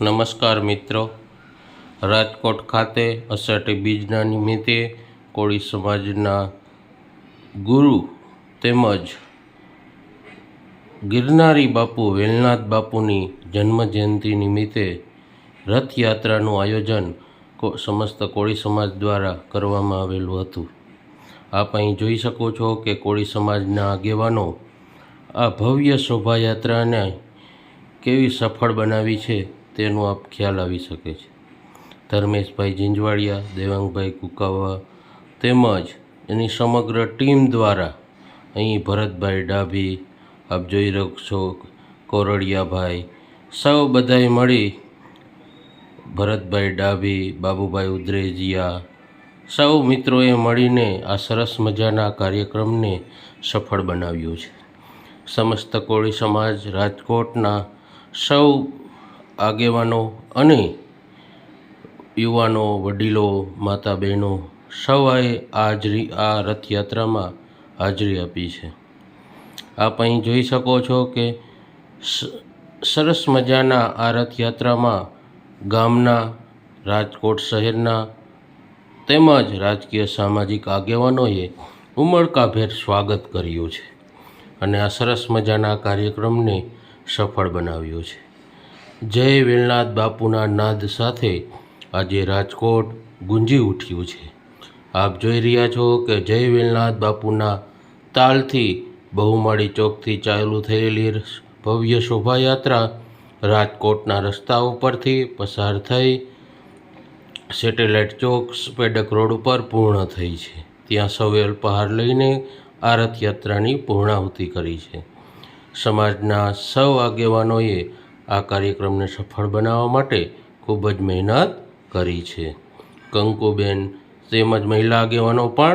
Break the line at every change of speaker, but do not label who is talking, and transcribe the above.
નમસ્કાર મિત્રો. રાજકોટ ખાતે અષાઢી બીજના નિમિત્તે કોળી સમાજના ગુરુ તેમજ ગિરનારી બાપુ વેલનાથ બાપુની જન્મજયંતિ નિમિત્તે રથયાત્રાનું આયોજન સમસ્ત કોળી સમાજ દ્વારા કરવામાં આવેલું હતું. આપ અહીં જોઈ શકો છો કે કોળી સમાજના આગેવાનો આ ભવ્ય શોભાયાત્રાને કેવી સફળ બનાવી છે. તેનો આપ ખ્યાલ આવી શકે છે. ધર્મેશભાઈ ઝીંઝવાડિયા દેવાંગભાઈ કુકાવા તેમજ એની સમગ્ર ટીમ દ્વારા અહીં ભરતભાઈ ડાભી, આપ જોઈ રહ્યો કોરડિયાભાઈ, સૌ બધાએ મળી ભરતભાઈ ડાભી, બાબુભાઈ ઉદ્રેજિયા, સૌ મિત્રોએ મળીને આ સરસ મજાના કાર્યક્રમને સફળ બનાવ્યો છે. સમસ્ત કોળી સમાજ, રાજકોટના સૌ આગેવાનો અને યુવાનો, વડીલો માતા બહેનો સૌએ હાજરી, આ રથયાત્રામાં હાજરી આપી છે. આપ અહીં જોઈ શકો છો કે સરસ મજાના આ રથયાત્રામાં ગામના, રાજકોટ શહેરના તેમજ રાજકીય સામાજિક આગેવાનોએ ઉમળકાભેર સ્વાગત કર્યું છે અને આ સરસ મજાના કાર્યક્રમને સફળ બનાવ્યો છે. જય વેલનાથ બાપુના નાદ સાથે આજે રાજકોટ ગુંજી ઉઠ્યું છે. આપ જોઈ રહ્યા છો કે જય વેલનાથ બાપુના તાલથી બહુમાળી ચોકથી ચાલુ થયેલી ભવ્ય શોભાયાત્રા રાજકોટના રસ્તાઓ પરથી પસાર થઈ સેટેલાઇટ ચોક પેડક રોડ ઉપર પૂર્ણ થઈ છે. ત્યાં સૌએ અલ્પહાર લઈને આ રથયાત્રાની પૂર્ણાહુતિ કરી છે. સમાજના સૌ આગેવાનોએ આ કાર્યક્રમને સફળ બનાવવા માટે ખૂબ જ મહેનત કરી છે. કંકુબેન તેમજ મહિલા આગેવાનો પણ